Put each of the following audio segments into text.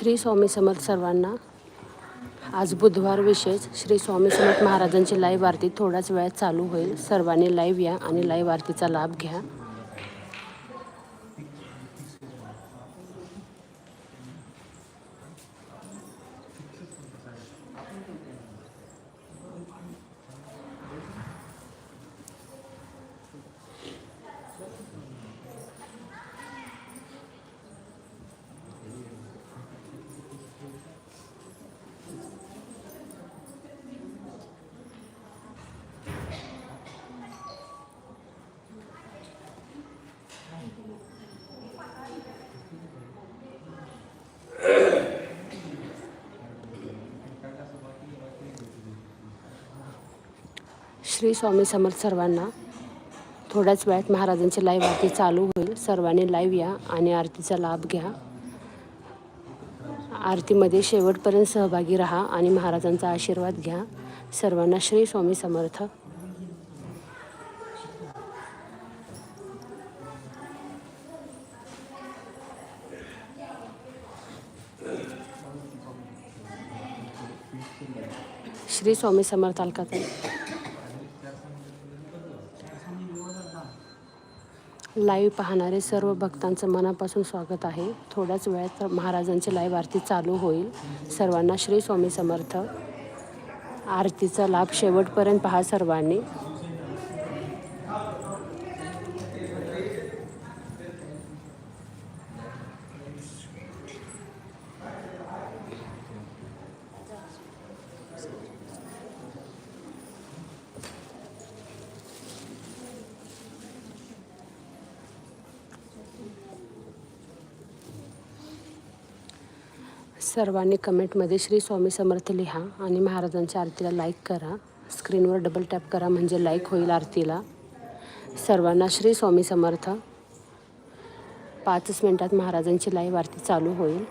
श्री स्वामी समर्थ सर्वांना आज बुधवार विशेष श्री स्वामी समर्थ महाराजांची लाईव्ह आरती थोड्याच वेळात चालू होईल. सर्वांनी लाईव्ह या आणि लाईव्ह आरतीचा लाभ घ्या. श्री स्वामी समर्थ सर्वांना थोड्याच वेळात महाराजांची लाईव्ह आरती चालू होईल. सर्वांनी लाईव्ह या आणि आरतीचा लाभ घ्या. आरतीमध्ये शेवटपर्यंत सहभागी राहा आणि महाराजांचा आशीर्वाद घ्या. सर्वांना श्री स्वामी समर्थ. श्री स्वामी समर्थ अलकाताई लाईव्ह पाहणारे सर्व भक्तांचं मनापासून स्वागत आहे. थोड्याच वेळात महाराजांची लाईव्ह आरती चालू होईल. सर्वांना श्री स्वामी समर्थ. आरतीचा लाभ शेवटपर्यंत पहा सर्वांनी. सर्वांनी कमेंटमध्ये श्री स्वामी समर्थ लिहा आणि महाराजांच्या आरतीला लाईक करा. स्क्रीनवर डबल टॅप करा म्हणजे लाईक होईल आरतीला. सर्वांना श्री स्वामी समर्थ. पाचच मिनटात महाराजांची लाईव्ह आरती चालू होईल.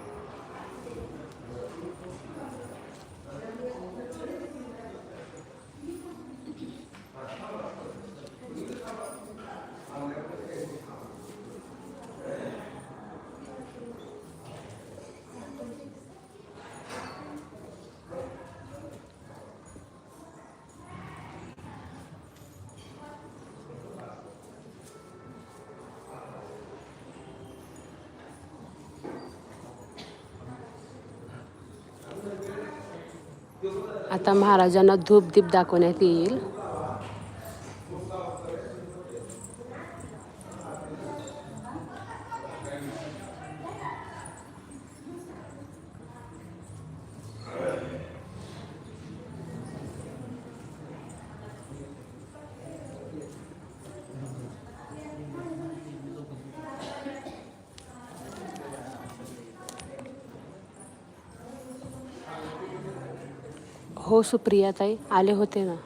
आता महाराजांना धूप दीप दाखवण्यात येईल. हो सुप्रियाताई आले होते ना.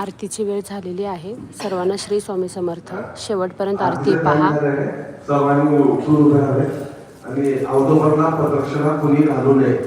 आरतीची वेळ झालेली आहे. सर्वांना श्री स्वामी समर्थ. शेवटपर्यंत आरती पहा. सर्वांनी उठून उभे राहावे. आणि प्रदक्षिणा घालू नये.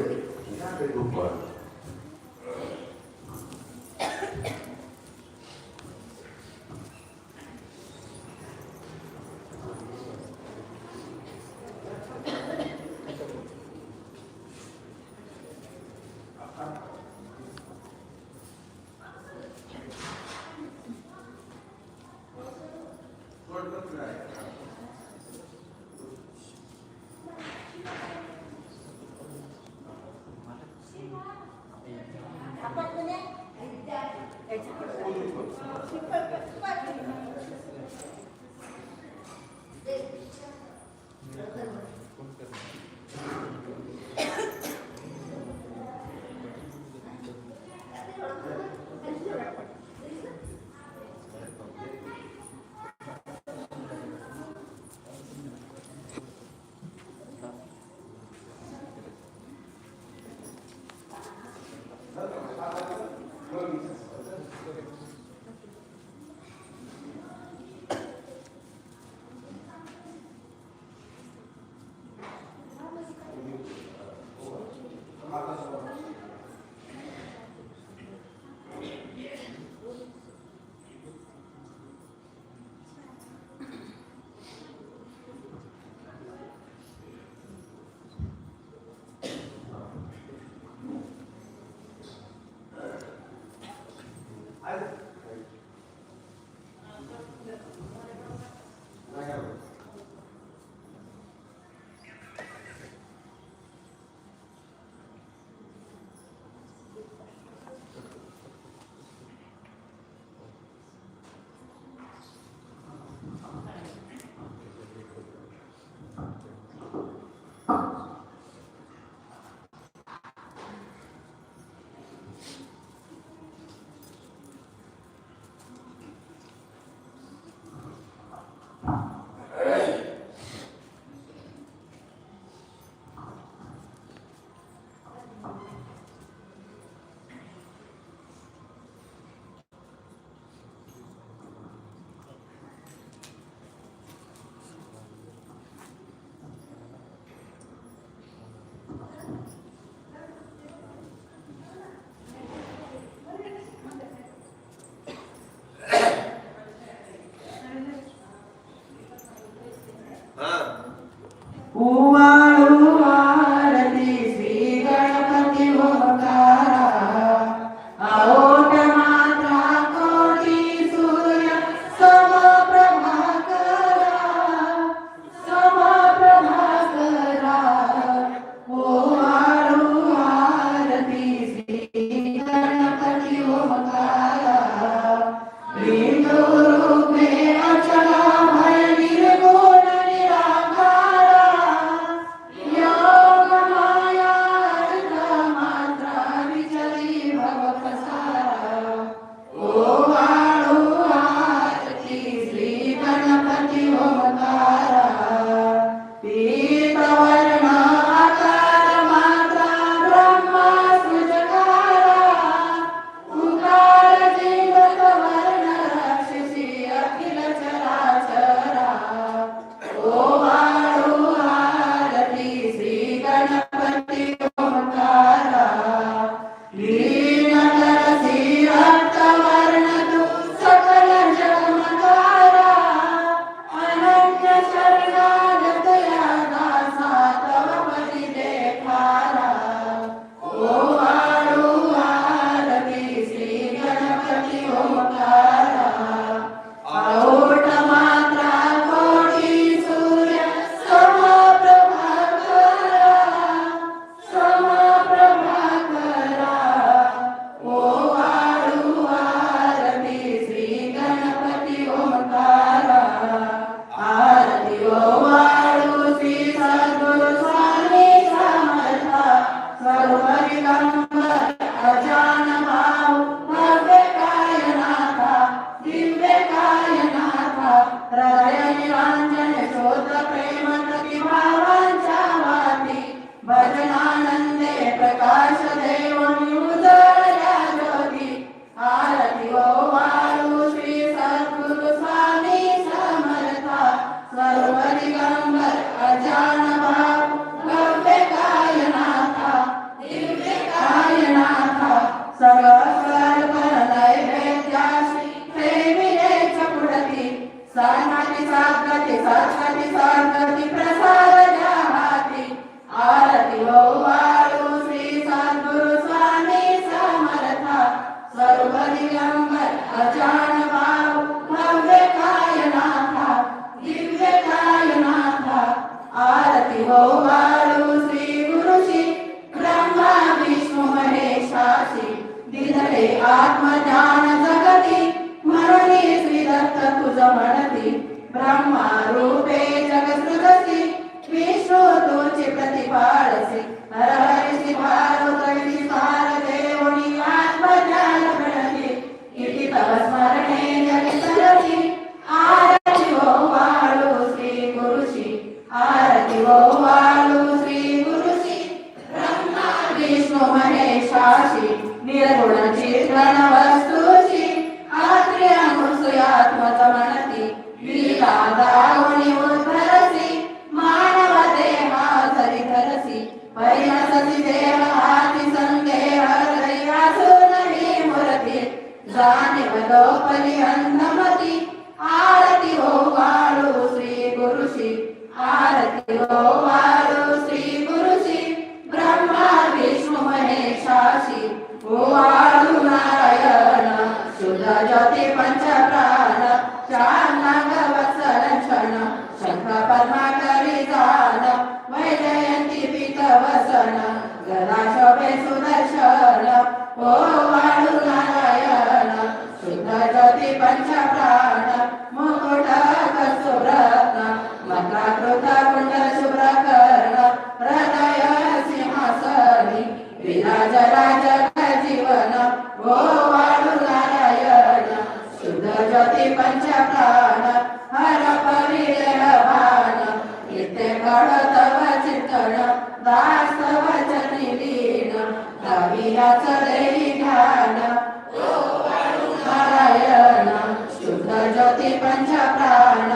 ज्योती पंच प्राण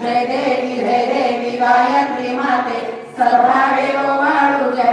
जय देवी जय देवी गायत्री माते। सर्वावेव वाळू जय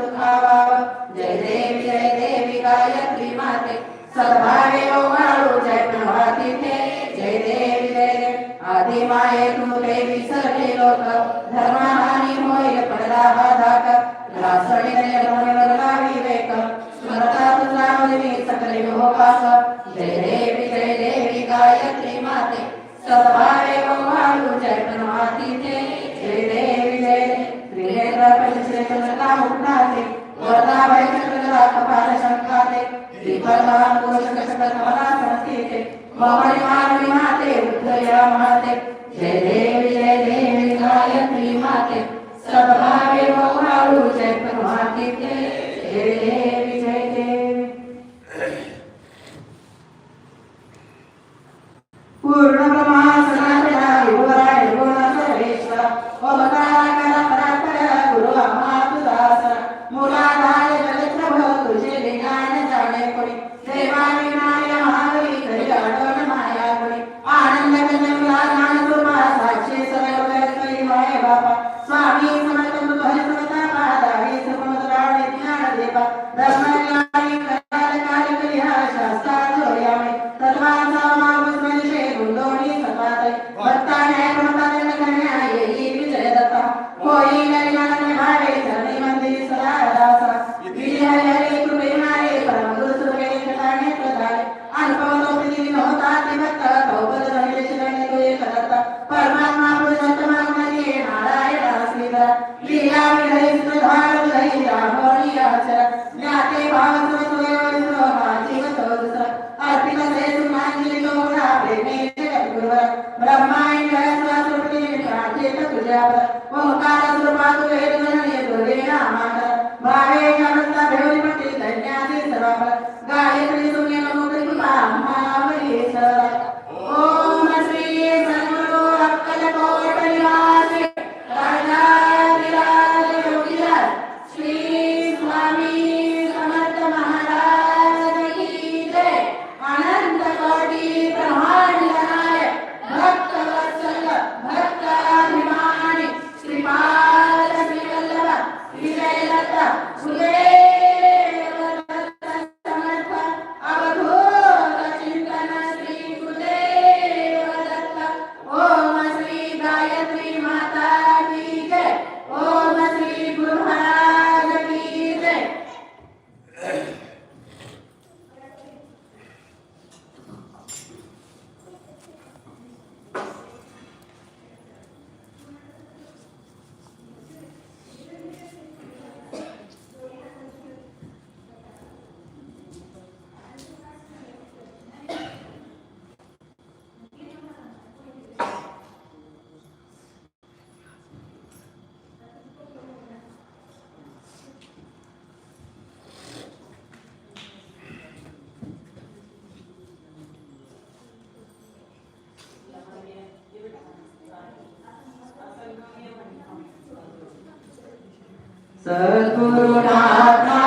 సతమారేయోమాడు జయప్రభాతితే జయ దేవి జయ ఆదిమాయే కృపే విసరటి లోక. ధర్మహాని మోయ పడదాహాదాక రాసరి నిర్మల వివేక స్మరతాతు నామదేవి సకల యోగాస జయ దేవి జయ దేవి గాయత్రి మాతే. సతమారేయోమాడు జయప్రభాతితే జయ వరదా వైచక్ర సంఘాతే శ్రీపరమాన్ పోషక సకల మనా సంస్థితే మమణి మానవి మాతే ఉద్ధయా మాతే జయ దేవి జయ దేవి గాయత్రి మాతే సద్భావే మౌనాలు జయ పరమాతి జయ దేవి सद्गुरुनाथा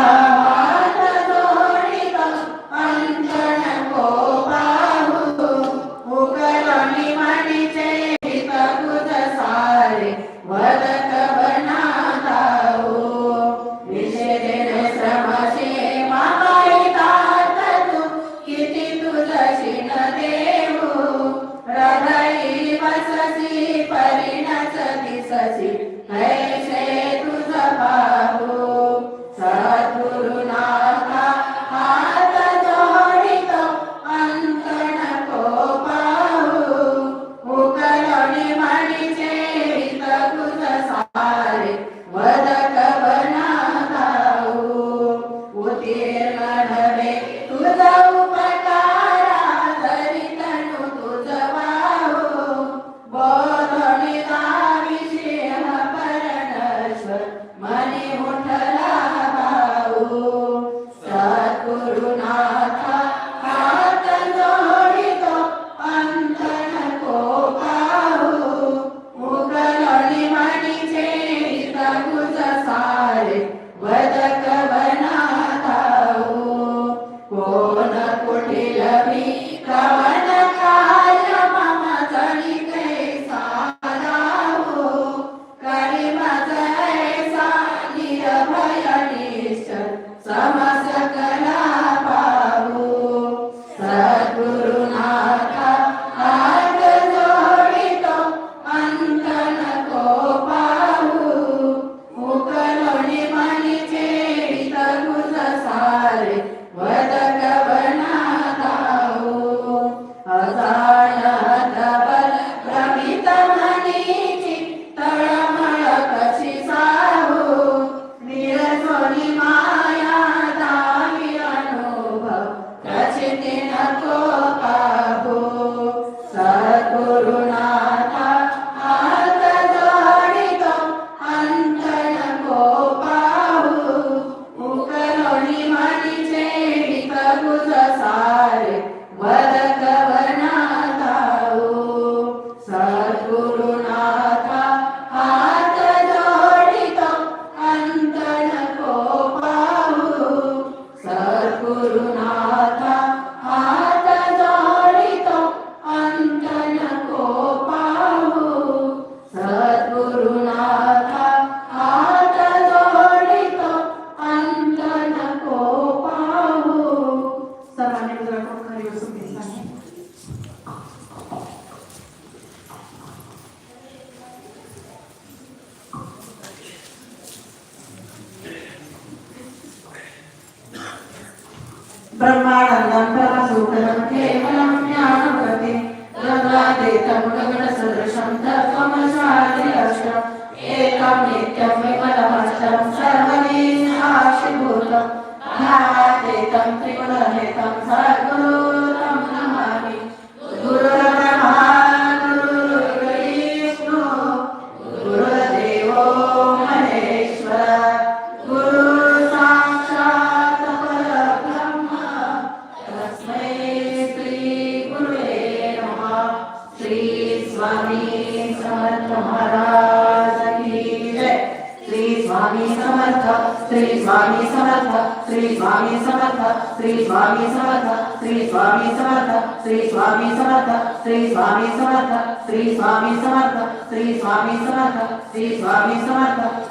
समर्थ श्री स्वामी समर्थ श्री स्वामी समर्थ श्री स्वामी समर्थ श्री स्वामी समर्थ श्री स्वामी समर्थ श्री स्वामी समर्थ श्री स्वामी समर्थ श्री स्वामी समर्थ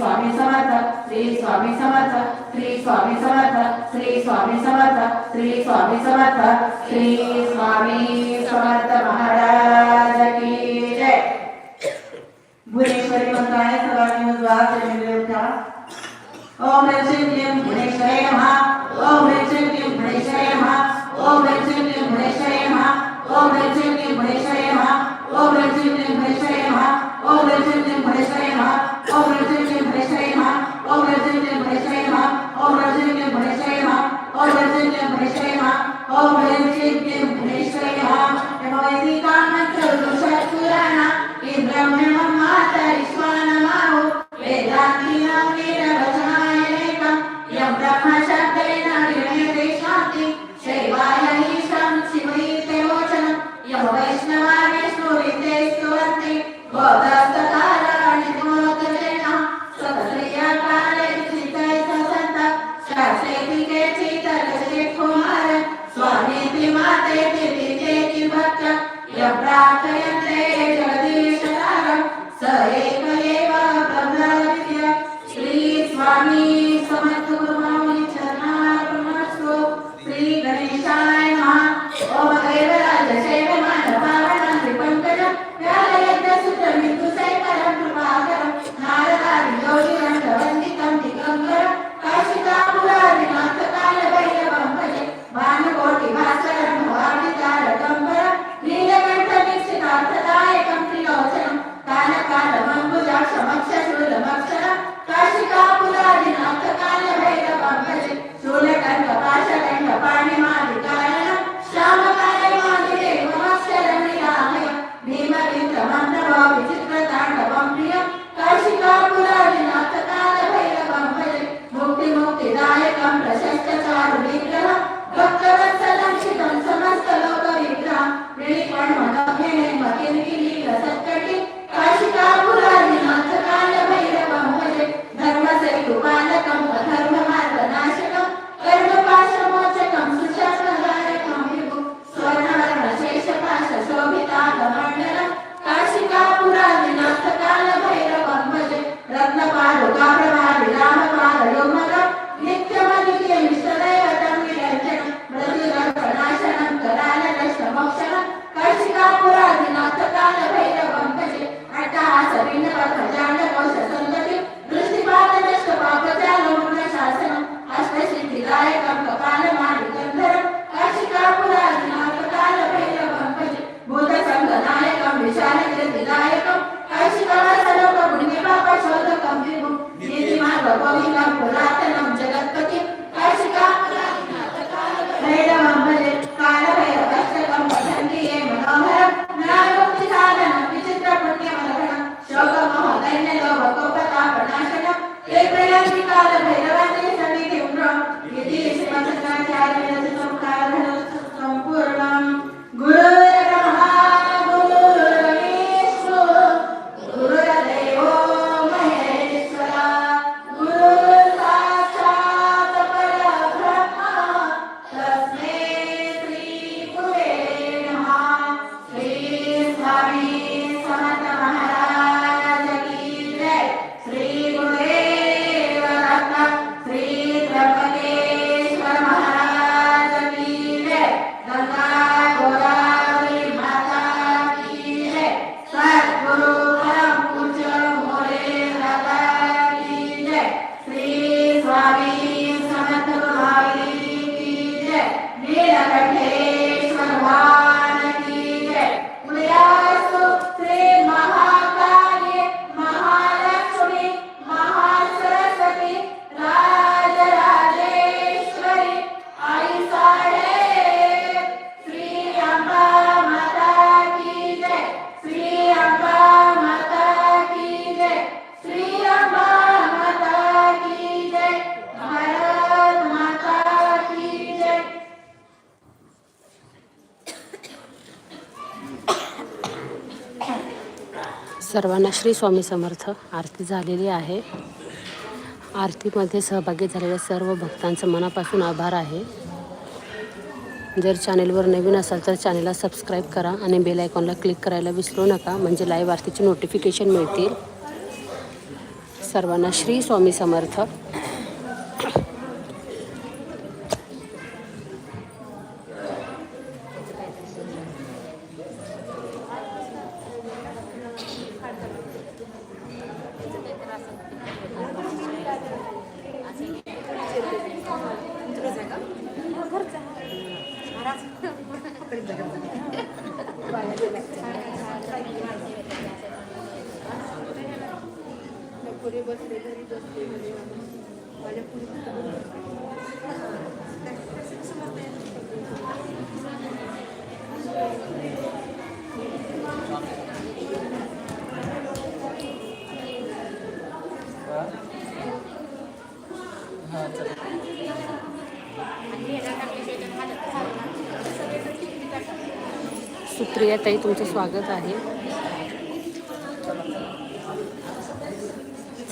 स्वामी समर्थ श्री स्वामी समर्थ श्री स्वामी समर्थ श्री स्वामी समर्थ श्री स्वामी समर्थ श्री स्वामी समर्थ महाराज की जय. भुवनेश्वरी मंत्रालय सर्वांनी उजवा जमिनीवर उठा. ओम ह्रीं श्रीं क्लीं भुवनेश्वरी नमः. ओम ह्रीं श्रीं क्लीं भुवनेश्वरी नमः. ओम ह्रीं श्रीं क्लीं भुवनेश्वरी नमः. ओम ह्रीं श्रीं क्लीं भुवनेश्वरी नमः. ओम ह्रीं श्रीं क्लीं भुवनेश्वरी नमः. ओम ह्रीं Amen. सर्वांना श्री स्वामी समर्थ. आरती झालेली आहे. आरतीमध्ये सहभागी झालेल्या सर्व भक्तांचं मनापासून आभार आहे. जर चॅनेलवर नवीन असाल तर चॅनेलला सबस्क्राईब करा आणि बेल आयकॉनला क्लिक करायला विसरू नका म्हणजे लाईव्ह आरतीची नोटिफिकेशन मिळतील. सर्वांना श्री स्वामी समर्थ. पुढे बसले घरी बसले म्हणजे माझ्या पुढे सुप्रिया ताई तुमचं स्वागत आहे.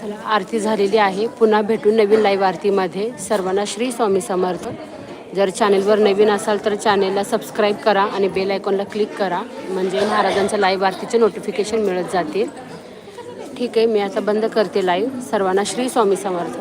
चला आरती झालेली आहे. पुन्हा भेटून नवीन लाईव्ह आरतीमध्ये. सर्वांना श्री स्वामी समर्थ. जर चॅनेलवर नवीन असाल तर चॅनेलला सबस्क्राईब करा आणि बेल आयकॉनला क्लिक करा. म्हणजे महाराजांच्या लाईव्ह आरतीचे नोटिफिकेशन मिळत जातील. ठीक आहे मी आता बंद करते लाईव्ह सर्वांना श्री स्वामी समर्थ.